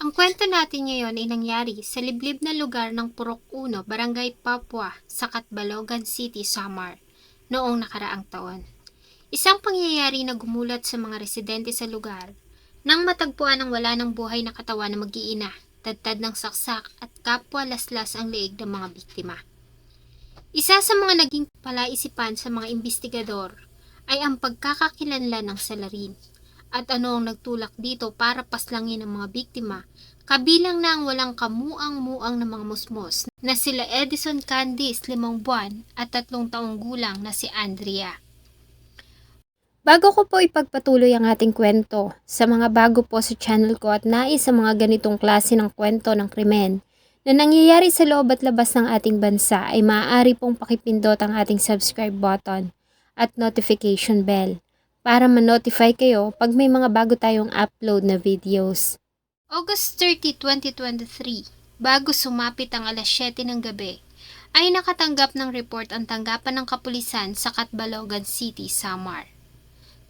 Ang kwento natin ngayon ay nangyari sa liblib na lugar ng Purok 1, Barangay Papua, sa Catbalogan City, Samar, noong nakaraang taon. Isang pangyayari na gumulat sa mga residente sa lugar nang matagpuan ang wala ng buhay na katawan na mag-iina, tadtad ng saksak at kapwa laslas ang leeg ng mga biktima. Isa sa mga naging palaisipan sa mga investigador ay ang pagkakakilanlan ng salarin at ano ang nagtulak dito para paslangin ang mga biktima, kabilang na ang walang kamuang-muang na mga musmos na sila Edison Candice, limang buwan at tatlong taong gulang na si Andrea. Bago ko po ipagpatuloy ang ating kwento, sa mga bago po sa channel ko at nais sa mga ganitong klase ng kwento ng krimen na nangyayari sa loob at labas ng ating bansa ay maaari pong pakipindot ang ating subscribe button at notification bell para ma-notify kayo pag may mga bago tayong upload na videos. August 30, 2023, bago sumapit ang alas 7 ng gabi, ay nakatanggap ng report ang tanggapan ng kapulisan sa Catbalogan City, Samar.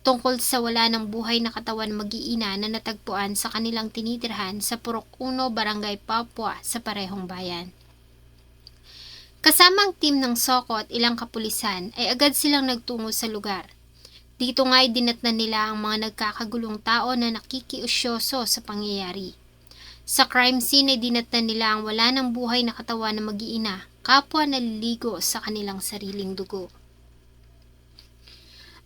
Tungkol sa wala ng buhay na katawan mag-iina na natagpuan sa kanilang tinitirhan sa Purok 1, Barangay Papua sa parehong bayan. Kasama ang team ng Soko at ilang kapulisan ay agad silang nagtungo sa lugar dito nga ay dinatnan nila ang mga nagkakagulong tao na nakikiusyoso sa pangyayari. Sa crime scene ay dinatnan nila ang wala ng buhay na katawan na mag-iina, kapwa naliligo sa kanilang sariling dugo.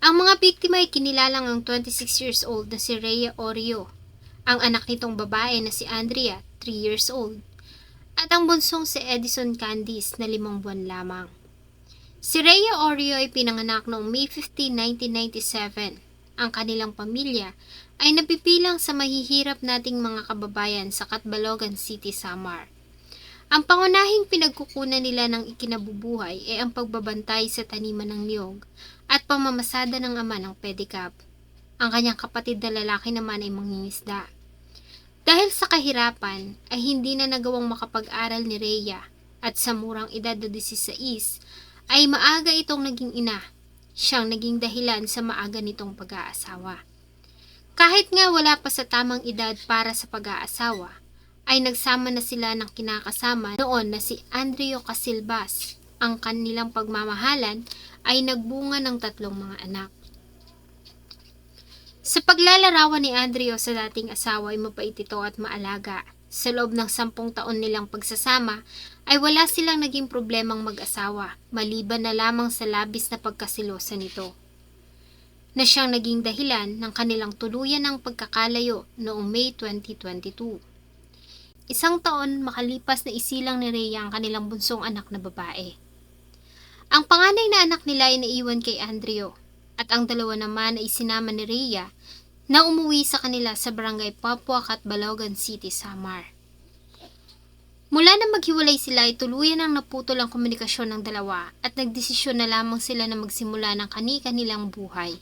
Ang mga biktima ay kinilalang ang 26 years old na si Rhea Oreo, ang anak nitong babae na si Andrea, 3 years old, at ang bunsong si Edison Candice na limang buwan lamang. Si Rhea Oreo ay pinanganak noong May 15, 1997. Ang kanilang pamilya ay napipilang sa mahihirap nating mga kababayan sa Catbalogan City, Samar. Ang pangunahing pinagkukunan nila ng ikinabubuhay ay ang pagbabantay sa taniman ng niyog at pamamasada ng ama ng pedicab. Ang kanyang kapatid na lalaki naman ay mangingisda. Dahil sa kahirapan ay hindi na nagawang makapag-aral ni Rhea at sa murang edad na 16 ay maaga itong naging ina. Siyang naging dahilan sa maaga nitong pag-aasawa. Kahit nga wala pa sa tamang edad para sa pag-aasawa, ay nagsama na sila ng kinakasama noon na si Andrea Casilbas. Ang kanilang pagmamahalan ay nagbunga ng tatlong mga anak. Sa paglalarawan ni Andrea sa dating asawa ay mapait ito at maalaga. Sa loob ng sampung taon nilang pagsasama ay wala silang naging problemang mag-asawa maliban na lamang sa labis na pagkasilosa nito na siyang naging dahilan ng kanilang tuluyan ng pagkakalayo noong May 2022. Isang taon makalipas na isilang ni Rhea ang kanilang bunsong anak na babae. Ang panganay na anak nila ay naiwan kay Andrea at ang dalawa naman ay sinama ni Rhea na umuwi sa kanila sa barangay Papua Catbalogan City, Samar. Mula na maghiwalay sila ay tuluyan ang naputol ang komunikasyon ng dalawa at nagdesisyon na lamang sila na magsimula ng kani-kanilang buhay.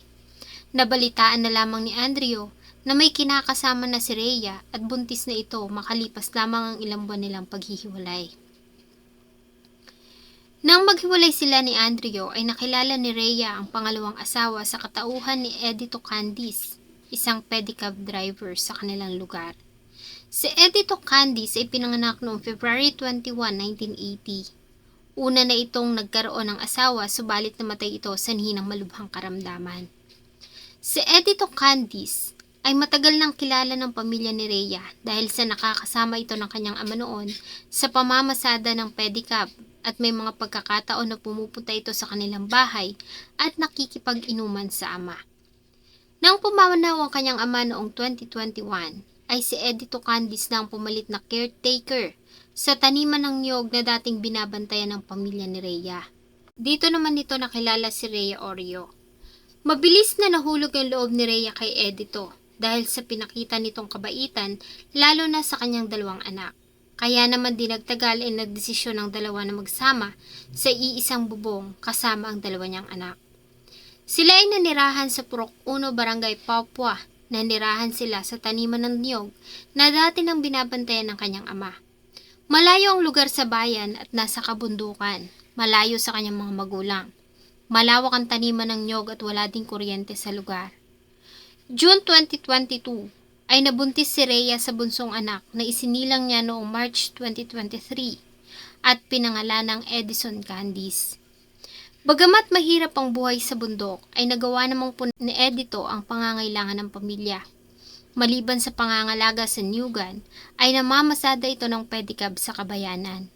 Nabalitaan na lamang ni Andrew na may kinakasama na si Rhea at buntis na ito makalipas lamang ang ilang buwan nilang paghihiwalay. Nang maghiwalay sila ni Andrew ay nakilala ni Rhea ang pangalawang asawa sa katauhan ni Edito Candice, isang pedicab driver sa kanilang lugar. Si Edito Candice ay pinanganak noong February 21, 1980. Una na itong nagkaroon ng asawa subalit namatay ito sa ng malubhang karamdaman. Si Edito Candice ay matagal nang kilala ng pamilya ni Rhea dahil sa nakakasama ito ng kanyang ama noon sa pamamasada ng pedicab at may mga pagkakataon na pumupunta ito sa kanilang bahay at nakikipag-inuman sa ama. Nang pumanaw ang kanyang ama noong 2021, ay si Edito Candice na ang pumalit na caretaker sa taniman ng niyog na dating binabantayan ng pamilya ni Rhea. Dito naman nito nakilala si Rhea Oreo. Mabilis na nahulog ang loob ni Rhea kay Edito dahil sa pinakita nitong kabaitan lalo na sa kanyang dalawang anak. Kaya naman dinagtagal ay nagdesisyon ng dalawa na magsama sa iisang bubong kasama ang dalawa niyang anak. Sila ay nanirahan sa Purok 1 Barangay Papua. Nanirahan sila sa taniman ng niyog na dati nang binabantayan ng kanyang ama. Malayo ang lugar sa bayan at nasa kabundukan. Malayo sa kanyang mga magulang. Malawak ang taniman ng niyog at wala ding kuryente sa lugar. June 2022 ay nabuntis si Rhea sa bunsong anak na isinilang niya noong March 2023 at pinangalan ng Edison Candice. Bagamat mahirap ang buhay sa bundok, ay nagawa namang po ni Edito ang pangangailangan ng pamilya. Maliban sa pangangalaga sa Newgan, ay namamasada ito ng pedicab sa kabayanan.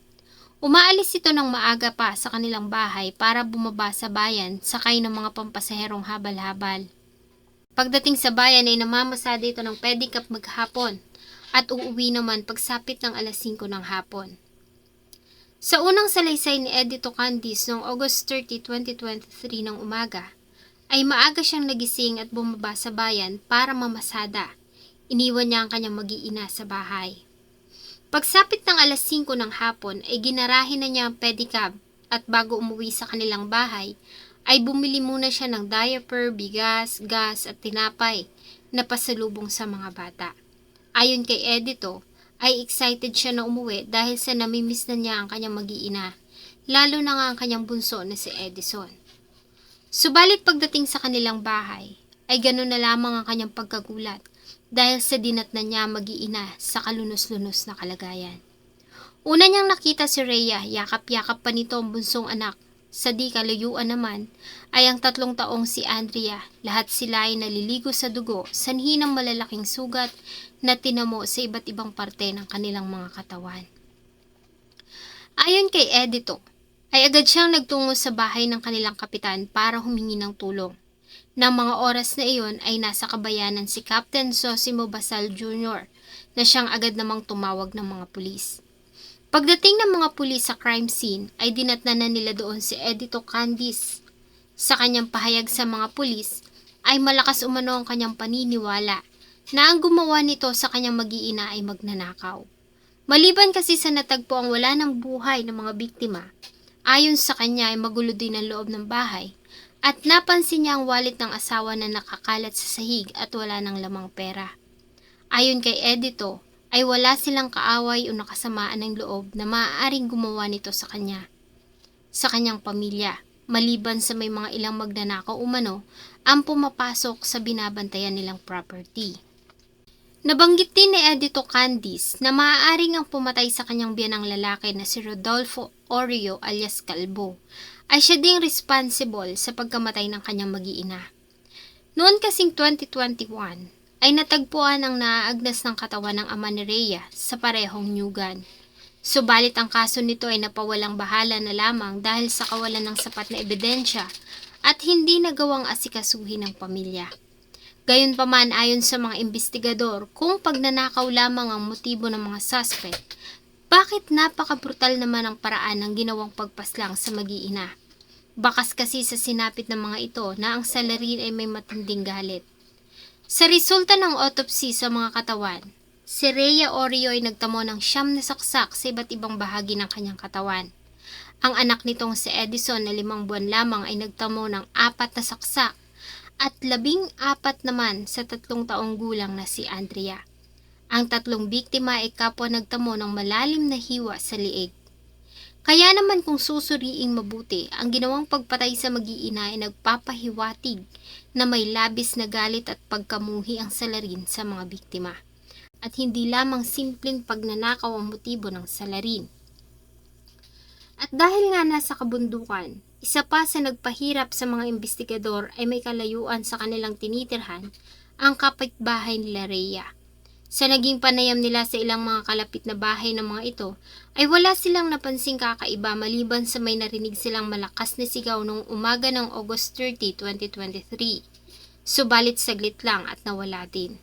Umaalis ito ng maaga pa sa kanilang bahay para bumaba sa bayan sakay ng mga pampasaherong habal-habal. Pagdating sa bayan ay namamasada ito ng pedicab maghapon at uuwi naman pagsapit ng alas 5 ng hapon. Sa unang salaysay ni Edito Candice noong August 30, 2023 ng umaga, ay maaga siyang nagising at bumaba sa bayan para mamasada. Iniwan niya ang kanyang mag-iina sa bahay. Pagsapit ng alas 5 ng hapon ay ginarahin na niya ang pedicab at bago umuwi sa kanilang bahay ay bumili muna siya ng diaper, bigas, gas at tinapay na pasalubong sa mga bata. Ayon kay Edito, ay excited siya na umuwi dahil sa namimiss na niya ang kanyang mag-iina, lalo na nga ang kanyang bunso na si Edison. Subalit pagdating sa kanilang bahay, ay gano'n na lamang ang kanyang pagkagulat dahil sa dinat na niya mag-iina sa kalunos-lunos na kalagayan. Una niyang nakita si Rhea, yakap-yakap pa nito ang bunsong anak. Sa di kalayuan naman ay ang tatlong taong si Andrea. Lahat sila ay naliligo sa dugo, sanhi ng malalaking sugat na tinamo sa iba't ibang parte ng kanilang mga katawan. Ayon kay Edito, ay agad siyang nagtungo sa bahay ng kanilang kapitan para humingi ng tulong. Nang mga oras na iyon ay nasa kabayanan si Captain Sosimo Basal Jr. na siyang agad namang tumawag ng mga pulis. Pagdating ng mga pulis sa crime scene ay dinatnan na nila doon si Edito Candice. Sa kanyang pahayag sa mga pulis ay malakas umano ang kanyang paniniwala na ang gumawa nito sa kanyang mag-iina ay magnanakaw. Maliban kasi sa natagpo ang wala ng buhay ng mga biktima, ayon sa kanya ay magulo din ang loob ng bahay at napansin niya ang wallet ng asawa na nakakalat sa sahig at wala ng lamang pera. Ayon kay Edito, ay wala silang kaaway o nakasamaan ng loob na maaaring gumawa nito sa kanya. Sa kanyang pamilya, maliban sa may mga ilang magnanakaw umano, ang pumapasok sa binabantayan nilang property. Nabanggit din ni Edito Candice na maaaring ang pumatay sa kanyang biyanang lalaki na si Rodolfo Oreo alias Calvo ay siya ding responsible sa pagkamatay ng kanyang mag-iina. Noon kasing 2021 ay natagpuan ang naaagnas ng katawan ng ama ni Rhea sa parehong nyugan. Subalit ang kaso nito ay napawalang bahala na lamang dahil sa kawalan ng sapat na ebidensya at hindi nagawang asikasuhin ng pamilya. Gayunpaman ayon sa mga investigador, kung pagnanakaw lamang ang motibo ng mga suspect, bakit napaka-brutal naman ang paraan ng ginawang pagpaslang sa mag-iina? Bakas kasi sa sinapit ng mga ito na ang salarin ay may matinding galit. Sa resulta ng autopsy sa mga katawan, si Rhea Oreo ay nagtamo ng siyam na saksak sa iba't ibang bahagi ng kanyang katawan. Ang anak nitong si Edison na limang buwan lamang ay nagtamo ng apat na saksak at labing apat naman sa tatlong taong gulang na si Andrea. Ang tatlong biktima ay kapwa nagtamo ng malalim na hiwa sa liig. Kaya naman kung susuriing mabuti, ang ginawang pagpatay sa mag-iina ay nagpapahiwatig na may labis na galit at pagkamuhi ang salarin sa mga biktima. At hindi lamang simpleng pagnanakaw ang motibo ng salarin. At dahil nga nasa kabundukan, isa pa sa nagpahirap sa mga investigador ay may kalayuan sa kanilang tinitirhan ang kapitbahay nila Rhea. Sa naging panayam nila sa ilang mga kalapit na bahay ng mga ito, ay wala silang napansing kakaiba maliban sa may narinig silang malakas na sigaw noong umaga ng August 30, 2023. Subalit saglit lang at nawala din.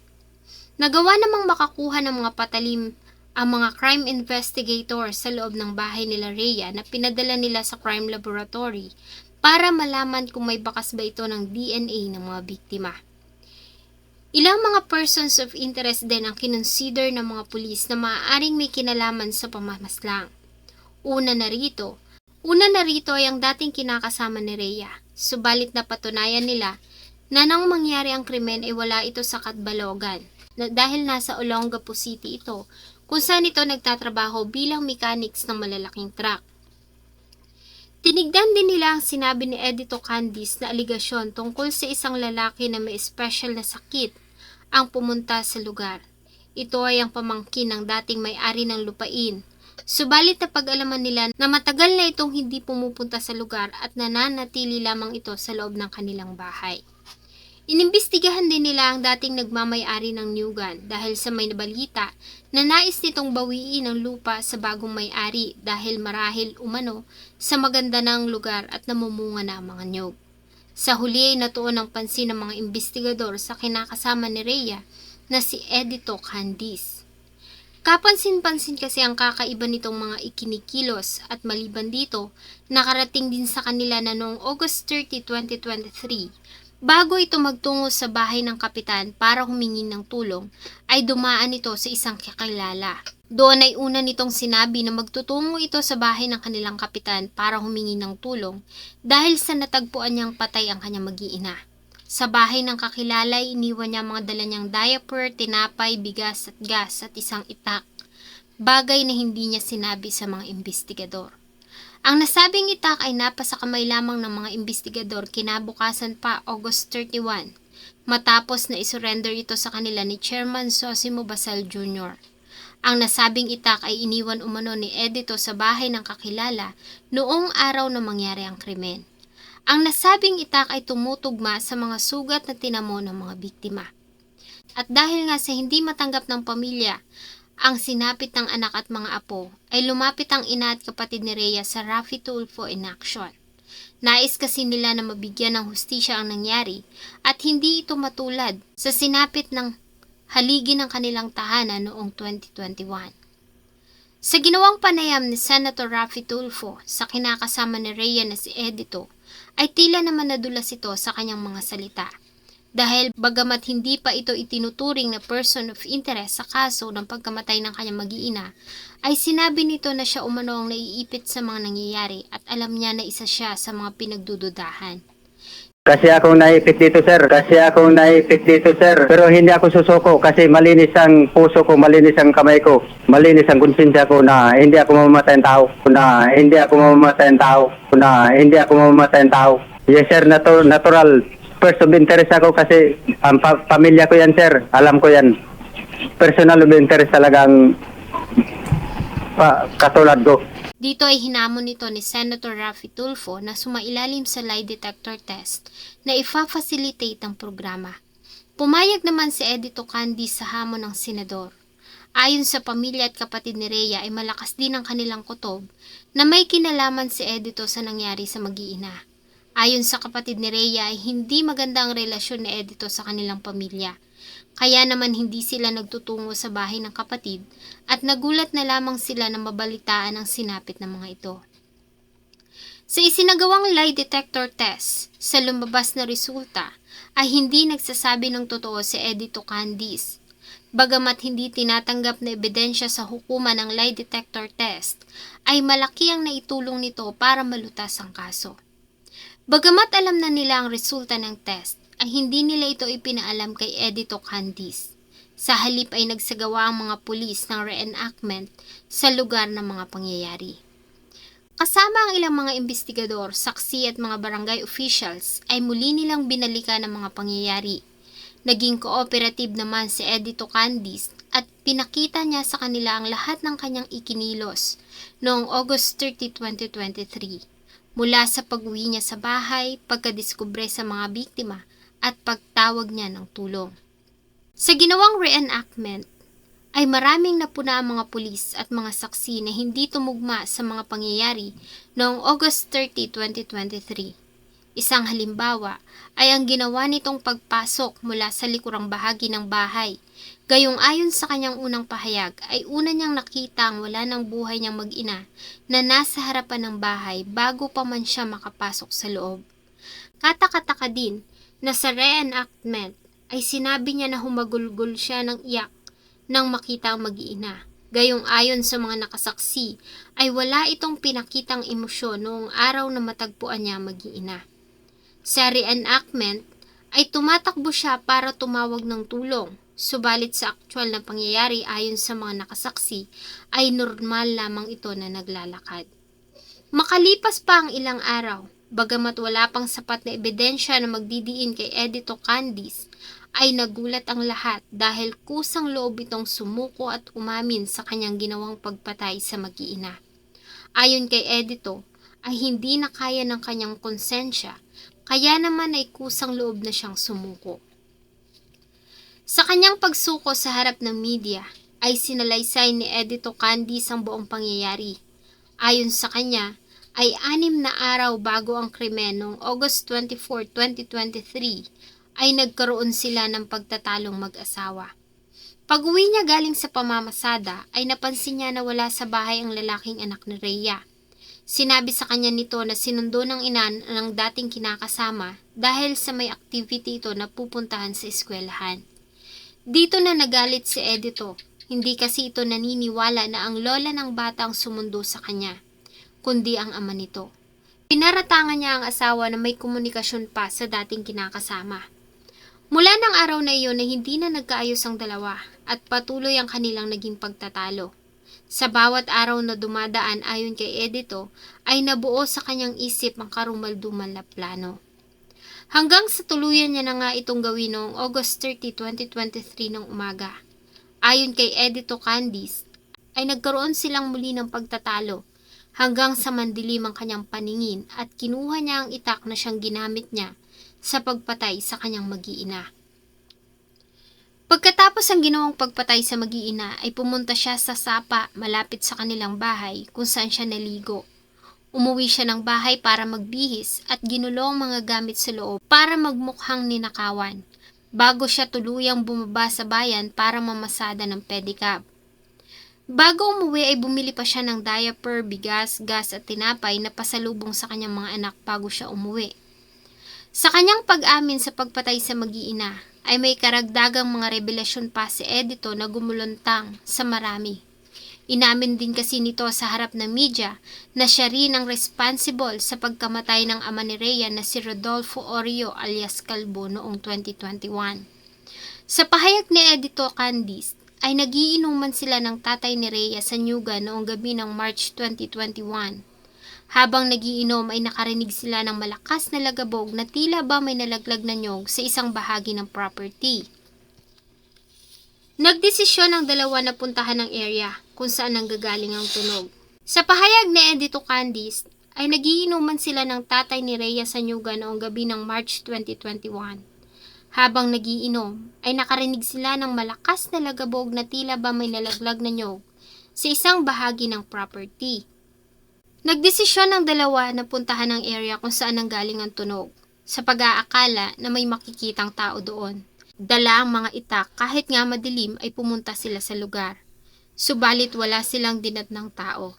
Nagawa namang makakuha ng mga patalim ang mga crime investigator sa loob ng bahay nila Rhea na pinadala nila sa crime laboratory para malaman kung may bakas ba ito ng DNA ng mga biktima. Ilang mga persons of interest din ang kinonsider ng mga pulis na maaaring may kinalaman sa pamamaslang. Una na rito, una na rito ay ang dating kinakasama ni Rhea, subalit na patunayan nila na nang mangyari ang krimen ay wala ito sa Katbalogan na dahil nasa Olongapo City ito kung saan ito nagtatrabaho bilang mechanics ng malalaking truck. Tinigdan din nila ang sinabi ni Edito Candice na aligasyon tungkol sa isang lalaki na may special na sakit ang pumunta sa lugar Ito ay ang pamangkin ng dating may-ari ng lupain. Subalit na pag-alaman nila na matagal na itong hindi pumupunta sa lugar at nananatili lamang ito sa loob ng kanilang bahay. Inimbestigahan din nila ang dating nagmamay-ari ng Newgan dahil sa may nabalita na nais nitong bawiin ang lupa sa bagong may-ari dahil marahil umano sa maganda ng lugar at namumunga na ang mga niyog. Sa huli ay natuon ang pansin ng mga investigador sa kinakasama ni Rhea na si Edito Candice. Kapansin-pansin kasi ang kakaiba nitong mga ikinikilos at maliban dito, nakarating din sa kanila na noong August 30, 2023, bago ito magtungo sa bahay ng kapitan para humingi ng tulong, ay dumaan ito sa isang kakilala. Doon ay una nitong sinabi na magtutungo ito sa bahay ng kanilang kapitan para humingi ng tulong dahil sa natagpuan niyang patay ang kanyang mag-iina. Sa bahay ng kakilala, iniwan niya mga dala niyang diaper, tinapay, bigas at gas at isang itak. Bagay na hindi niya sinabi sa mga investigador. Ang nasabing itak ay napasa kamay lamang ng mga investigador kinabukasan pa August 31, matapos na isurrender ito sa kanila ni Chairman Sosimo Basal Jr. Ang nasabing itak ay iniwan umano ni Edito sa bahay ng kakilala noong araw na mangyari ang krimen. Ang nasabing itak ay tumutugma sa mga sugat na tinamo ng mga biktima. At dahil nga sa hindi matanggap ng pamilya ang sinapit ng anak at mga apo, ay lumapit ang ina at kapatid ni Rhea sa Rafi Tulfo in action. Nais kasi nila na mabigyan ng hustisya ang nangyari at hindi ito matulad sa sinapit ng haligi ng kanilang tahanan noong 2021. Sa ginawang panayam ni Senator Rafi Tulfo sa kinakasama ni Rhea na si Edito, ay tila naman nadulas ito sa kanyang mga salita. Dahil bagamat hindi pa ito itinuturing na person of interest sa kaso ng pagkamatay ng kanyang mag-iina, ay sinabi nito na siya umano ang naiipit sa mga nangyayari at alam niya na isa siya sa mga pinagdududahan. Kasi akong naipit dito, sir. Kasi akong naipit dito, sir. Pero hindi ako susuko kasi malinis ang puso ko, malinis ang kamay ko, malinis ang konsensya ko na hindi ako mamamatay ng tao, na hindi ako mamamatay ng tao, na hindi ako mamamatay ng tao. Yes, sir, natu- natural. First of interest ako kasi ang pa- pamilya ko yan, sir. Alam ko yan. Personal of interest talagang pa- katulad ko. Dito ay hinamon nito ni Senator Rafi Tulfo na sumailalim sa lie detector test na ifa-facilitate ang programa. Pumayag naman si Edito Candice sa hamon ng senador. Ayon sa pamilya at kapatid ni Rhea ay malakas din ang kanilang kutob na may kinalaman si Edito sa nangyari sa mag-iina. Ayon sa kapatid ni Rhea hindi maganda ang relasyon ni Edito sa kanilang pamilya. Kaya naman hindi sila nagtutungo sa bahay ng kapatid at nagulat na lamang sila na mabalitaan ang sinapit ng mga ito. Sa isinagawang lie detector test, sa lumabas na resulta ay hindi nagsasabi ng totoo si Edito Candice. Bagamat hindi tinatanggap na ebidensya sa hukuman ng lie detector test, ay malaki ang naitulong nito para malutas ang kaso. Bagamat alam na nila ang resulta ng test, ay hindi nila ito ipinaalam kay Edito Candice. Sa halip ay nagsagawa ang mga pulis ng reenactment sa lugar ng mga pangyayari. Kasama ang ilang mga investigador, saksi at mga barangay officials ay muli nilang binalikan ang mga pangyayari. Naging cooperative naman si Edito Candice at pinakita niya sa kanila ang lahat ng kanyang ikinilos noong August 30, 2023 mula sa pag-uwi niya sa bahay, pagkadiskubre sa mga biktima, at pagtawag niya ng tulong. Sa ginawang reenactment, ay maraming napuna ang mga pulis at mga saksi na hindi tumugma sa mga pangyayari noong August 30, 2023. Isang halimbawa ay ang ginawa nitong pagpasok mula sa likurang bahagi ng bahay. Gayong ayon sa kanyang unang pahayag ay una niyang nakita ang wala ng buhay niyang mag-ina na nasa harapan ng bahay bago pa man siya makapasok sa loob. Katakataka din na sa reenactment ay sinabi niya na humagulgol siya ng iyak nang makita ang mag-iina. Gayong ayon sa mga nakasaksi ay wala itong pinakitang emosyon noong araw na matagpuan niya mag-iina. Sa reenactment ay tumatakbo siya para tumawag ng tulong, subalit sa aktwal na pangyayari ayon sa mga nakasaksi ay normal lamang ito na naglalakad. Makalipas pa ang ilang araw, bagamat wala pang sapat na ebidensya na magdidiin kay Edito Candice, ay nagulat ang lahat dahil kusang loob itong sumuko at umamin sa kanyang ginawang pagpatay sa mag-iina. Ayon kay Edito, ay hindi na kaya ng kanyang konsensya, kaya naman ay kusang loob na siyang sumuko. Sa kanyang pagsuko sa harap ng media, ay sinalaysay ni Edito Candice ang buong pangyayari. Ayon sa kanya, ay anim na araw bago ang krimen noong August 24, 2023 ay nagkaroon sila ng pagtatalong mag-asawa. Pag-uwi niya galing sa pamamasada ay napansin niya na wala sa bahay ang lalaking anak ni Rhea. Sinabi sa kanya nito na sinundo ng ina ng dating kinakasama dahil sa may activity ito na pupuntahan sa eskwelahan. Dito na nagalit si Edito, hindi kasi ito naniniwala na ang lola ng bata ang sumundo sa kanya kundi ang ama nito. Pinaratangan niya ang asawa na may komunikasyon pa sa dating kinakasama. Mula ng araw na iyon na hindi na nagkaayos ang dalawa at patuloy ang kanilang naging pagtatalo. Sa bawat araw na dumadaan ayon kay Edito ay nabuo sa kanyang isip ang karumaldumal na plano. Hanggang sa tuluyan niya na nga itong gawin noong August 30, 2023 ng umaga. Ayon kay Edito Candice, ay nagkaroon silang muli ng pagtatalo hanggang sa mandilim ang kanyang paningin at kinuha niya ang itak na siyang ginamit niya sa pagpatay sa kanyang mag-iina. Pagkatapos ang ginawang pagpatay sa mag-iina ay pumunta siya sa sapa malapit sa kanilang bahay kung saan siya naligo. Umuwi siya ng bahay para magbihis at ginulong mga gamit sa loob para magmukhang ninakawan bago siya tuluyang bumaba sa bayan para mamasada ng pedicab. Bago umuwi ay bumili pa siya ng diaper, bigas, gas at tinapay na pasalubong sa kanyang mga anak bago siya umuwi. Sa kanyang pag-amin sa pagpatay sa mag-iina ay may karagdagang mga revelasyon pa si Edito na gumuluntang sa marami. Inamin din kasi nito sa harap ng media na siya rin ang responsible sa pagkamatay ng ama ni Rhea na si Rodolfo Orio alias Calvo noong 2021. Sa pahayag ni Edito Candice, ay nagiinuman sila ng tatay ni Rhea sa Nyuga noong gabi ng March 2021. Habang nagiinom ay nakarinig sila ng malakas na lagabog na tila ba may nalaglag na nyog sa isang bahagi ng property. Nagdesisyon ang dalawa na puntahan ng area kung saan nanggagaling ang tunog. Sa pahayag ni Edito Candice, ay nagiinuman sila ng tatay ni Rhea sa Nyuga noong gabi ng March 2021. Habang nagiinom, ay nakarinig sila ng malakas na lagabog na tila ba may nalaglag na nyog sa isang bahagi ng property. Nagdesisyon ng dalawa na puntahan ang area kung saan nanggaling ang tunog sa pag-aakala na may makikitang tao doon. Dala ang mga itak kahit nga madilim ay pumunta sila sa lugar. Subalit wala silang dinat ng tao.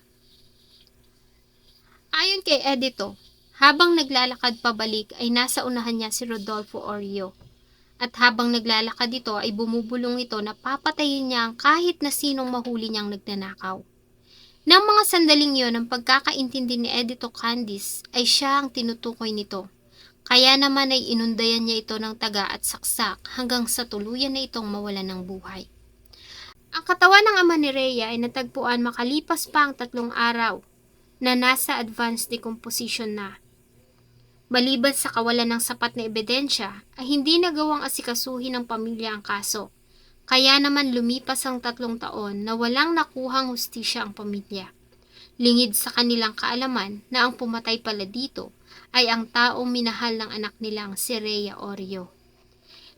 Ayon kay Edito, habang naglalakad pabalik ay nasa unahan niya si Rodolfo Orio. At habang naglalakad ito ay bumubulong ito na papatayin niya ang kahit na sinong mahuli niyang nagnanakaw. Nang mga sandaling yon ang pagkakaintindi ni Edito Candice ay siya ang tinutukoy nito. Kaya naman ay inundayan niya ito ng taga at saksak hanggang sa tuluyan na itong mawalan ng buhay. Ang katawan ng ama ni Rhea ay natagpuan makalipas pa ang tatlong araw na nasa advanced decomposition na. Maliban sa kawalan ng sapat na ebidensya, ay hindi nagawang asikasuhin ng pamilya ang kaso. Kaya naman lumipas ang tatlong taon na walang nakuhang hustisya ang pamilya. Lingid sa kanilang kaalaman na ang pumatay pala dito ay ang taong minahal ng anak nilang si Rhea Orio.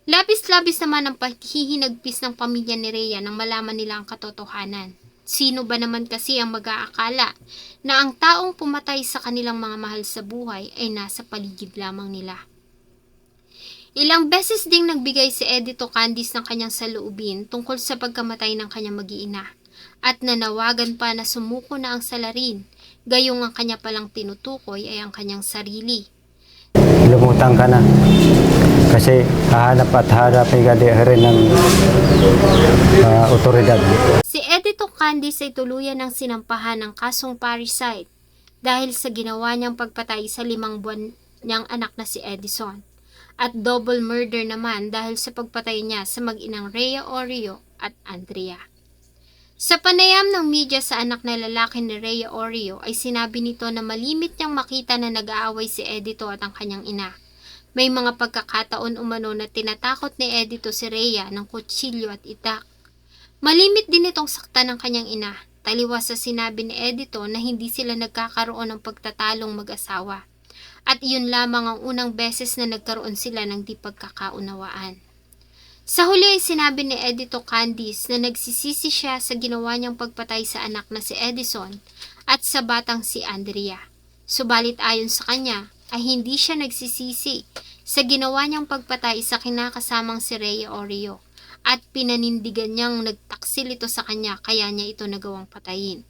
Labis-labis naman ang paghihinagpis ng pamilya ni Rhea nang malaman nila ang katotohanan. Sino ba naman kasi ang mag-aakala na ang taong pumatay sa kanilang mga mahal sa buhay ay nasa paligid lamang nila? Ilang beses ding nagbigay si Edito Candice ng kanyang saloobin tungkol sa pagkamatay ng kanyang mag-iina at nanawagan pa na sumuko na ang salarin, gayong ang kanya palang tinutukoy ay ang kanyang sarili. lumutang ka na. Kasi hahanap at hanapin ka di rin ng ah, otoridad. Si Edito Candice ay tuluyan ng sinampahan ng kasong parricide dahil sa ginawa niyang pagpatay sa limang buwan niyang anak na si Edison at double murder naman dahil sa pagpatay niya sa mag-inang Rhea Orio at Andrea. Sa panayam ng media sa anak na lalaki ni Rhea Orio ay sinabi nito na malimit niyang makita na nag-aaway si Edito at ang kanyang ina. May mga pagkakataon umano na tinatakot ni Edito si Rhea ng kutsilyo at itak. Malimit din itong sakta ng kanyang ina, taliwas sa sinabi ni Edito na hindi sila nagkakaroon ng pagtatalong mag-asawa. At iyon lamang ang unang beses na nagkaroon sila ng di pagkakaunawaan. Sa huli ay sinabi ni Edito Candice na nagsisisi siya sa ginawa niyang pagpatay sa anak na si Edison at sa batang si Andrea. Subalit ayon sa kanya ay hindi siya nagsisisi sa ginawa niyang pagpatay sa kinakasamang si Rhea Oreo at pinanindigan niyang nagtaksil ito sa kanya kaya niya ito nagawang patayin.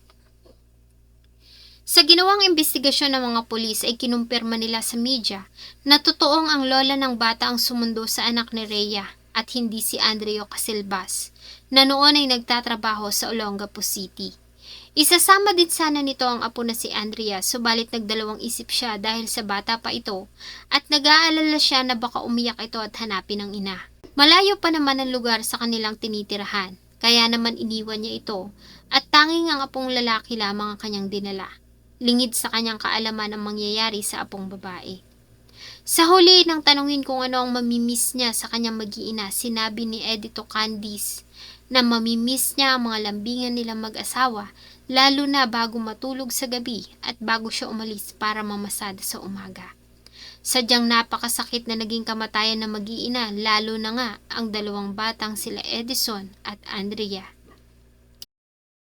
Sa ginawang investigasyon ng mga pulis ay kinumpirma nila sa media na totoong ang lola ng bata ang sumundo sa anak ni Rhea at hindi si Andreo Casilbas na noon ay nagtatrabaho sa Olongapo City. Isasama din sana nito ang apo na si Andrea subalit nagdalawang isip siya dahil sa bata pa ito at nag-aalala siya na baka umiyak ito at hanapin ang ina. Malayo pa naman ang lugar sa kanilang tinitirahan kaya naman iniwan niya ito at tanging ang apong lalaki lamang ang kanyang dinala. Lingid sa kanyang kaalaman ang mangyayari sa apong babae. Sa huli nang tanungin kung ano ang mamimiss niya sa kanyang mag-iina, sinabi ni Edito Candice na mamimiss niya ang mga lambingan nilang mag-asawa lalo na bago matulog sa gabi at bago siya umalis para mamasada sa umaga. Sadyang napakasakit na naging kamatayan ng mag-iina lalo na nga ang dalawang batang sila Edison at Andrea.